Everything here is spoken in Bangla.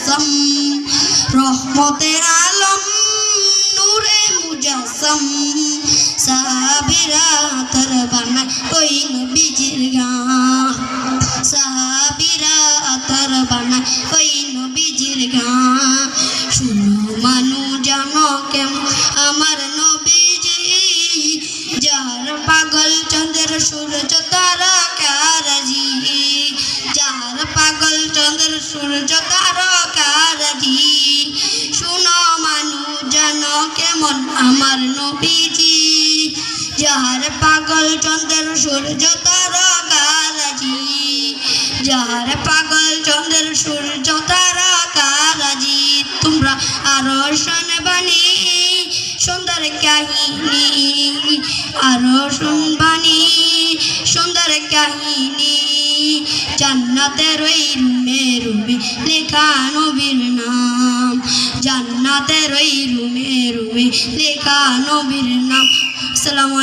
মুজাসম রহমতের আলম, নূরে মুজাসম সাহাবিরা তর বানা ওই নবীজির গান সাহাবিরা তর বানা ওই নবীজির গান শুনো মানু জানো কেমন আমার নবীজি? যার পাগল চন্দ্র সূর্য তারা কারাজি যার পাগল চন্দ্র সূর্য তারা কেমন আমার নবীজি যার পাগল চন্দ্র সূর্য তারা কারাজি যার পাগল চন্দ্র সূর্য তারা তোমরা আরও শোনবানি, সুন্দর কাহিনী, আরও শুনবানি, সুন্দর কাহিনী, জান্নাতের ওই রুমে রুমে লেখা নবীর নাম, জান্নাতের ওই রুমে রুমে লেখা নবীর নাম। আসসালামু